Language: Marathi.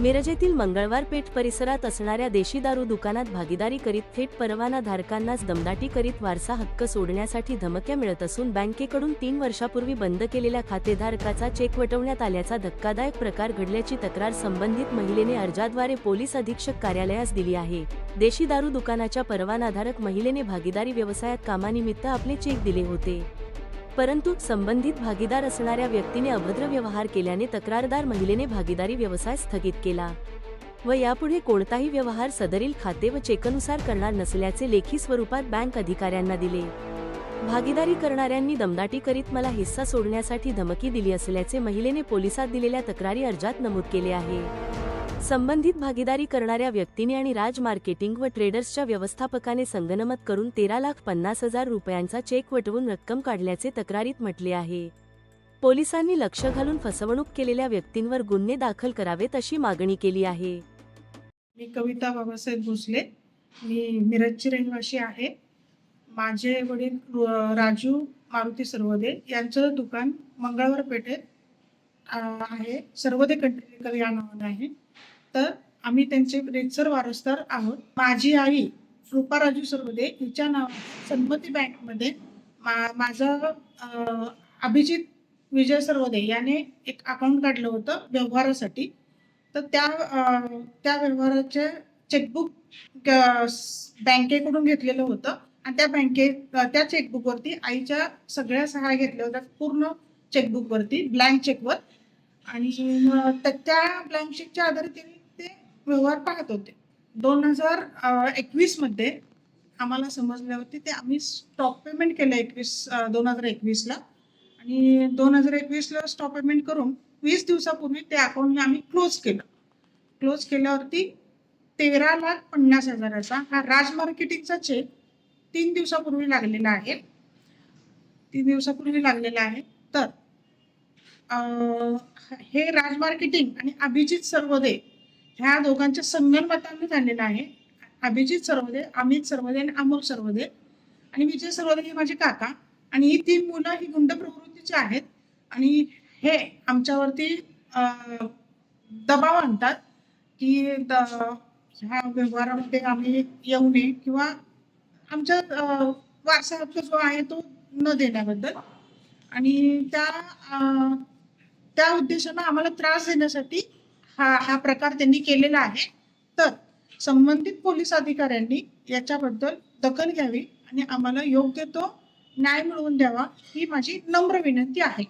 मिरजेतील मंगळवार पेठ परिसरात असणाऱ्या देशी दारू दुकानात भागीदारी करीत थेट परवाना धारकांनाच दमदाटी करीत वारसा हक्क सोडण्यासाठी धमक्या मिळत असून बँकेकडून तीन वर्षापूर्वी बंद केलेल्या खातेधारकाचा चेक वटवण्यात आल्याचा धक्कादायक प्रकार घडल्याची तक्रार संबंधित महिलेने अर्जाद्वारे पोलीस अधीक्षक कार्यालयास दिली आहे. देशी दारू दुकानाच्या परवानाधारक महिलेने भागीदारी व्यवसायात कामानिमित्त आपले चेक दिले होते. परंतु संबंधित भागीदार असणाऱ्या व्यक्तीने अभद्र व्यवहार केल्याने तक्रारदार महिलेने भागीदारी व्यवसाय स्थगित केला व यापुढे कोणताही व्यवहार सदरील खाते व चेकनुसार करणार नसल्याचे लेखी स्वरूपात बँक अधिकाऱ्यांना दिले. भागीदारी करणाऱ्यांनी दमदाटी करीत मला हिस्सा सोडण्यासाठी धमकी दिली असल्याचे महिलेने पोलिसात दिलेल्या तक्रारी अर्जात नमूद केले आहे. संबंधित भागीदारी करणाऱ्या व्यक्तीने आणि राज मार्केटिंग व ट्रेडर्सच्या व्यवस्थापकाने संगनमत करून तेरा लाख पन्नास हजार रुपयांचा चेक वटवून रक्कम काढल्याचे तक्रारीत म्हटले आहे. पोलिसांनी लक्ष घालून फसवणूक केलेल्या व्यक्तींवर गुन्हे दाखल करावेत अशी मागणी केली आहे. मी कविता बाबासाहेब भोसले. मी मिरजची रहिवाशी आहे. माझे वडील राजू मारुती सर्वदे यांचं दुकान मंगळवार पेठेत आहे. सर्वदे कंटेनर या नावाने आहे. तर आम्ही त्यांचे रेतसर वारसदार आहोत. माझी आई रूपा राजू सर्वदे हिच्या नाव सन्मती बँकमध्ये मा माझा अभिजित विजय सर्वदे याने एक अकाउंट काढलं होतं व्यवहारासाठी. तर त्या त्या व्यवहाराचे चेकबुक बँकेकडून घेतलेलं होतं. आणि त्या बँके त्या चेकबुकवरती आईच्या सगळ्या सहाय्या घेतल्या होत्या पूर्ण चेकबुकवरती ब्लँक चेकवर आणि मग त्या- त्या ब्लँक आधारे त्यांनी ते व्यवहार पाहत होते. दोन हजार एकवीसमध्ये आम्हाला समजल्यावरती ते आम्ही स्टॉप पेमेंट केलं एकवीस दोन हजार एकवीसला आणि दोन हजार एकवीसला स्टॉप पेमेंट करून वीस दिवसापूर्वी ते अकाउंट आम्ही क्लोज केलं. क्लोज केल्यावरती तेरा लाख पन्नास हजाराचा हा राज मार्केटिंगचा चेक तीन दिवसापूर्वी लागलेला आहे. तीन दिवसापूर्वी लागलेला आहे. तर हे राज मार्केटिंग आणि अभिजित सर्वदे ह्या दोघांच्या संगणमताने झालेलं आहे. अभिजित सर्वदे अमित सर्वदे आणि अमोल सर्वदे. आणि विजय सर्वदे हे माझे काका. आणि ही तीन मुलं ही गुंड प्रवृत्तीची आहेत. आणि हे आमच्यावरती दबाव आणतात की द- ह्या व्यवहारामध्ये आम्ही येऊ नये किंवा आमच्या वारसा हक्क जो आहे तो न देण्याबद्दल. आणि त्या त्या उद्देशानं आम्हाला त्रास देण्यासाठी हा हा प्रकार त्यांनी केलेला आहे. तर संबंधित पोलीस अधिकाऱ्यांनी याच्याबद्दल दखल घ्यावी आणि आम्हाला योग्य तो न्याय मिळवून द्यावा ही माझी नम्र विनंती आहे.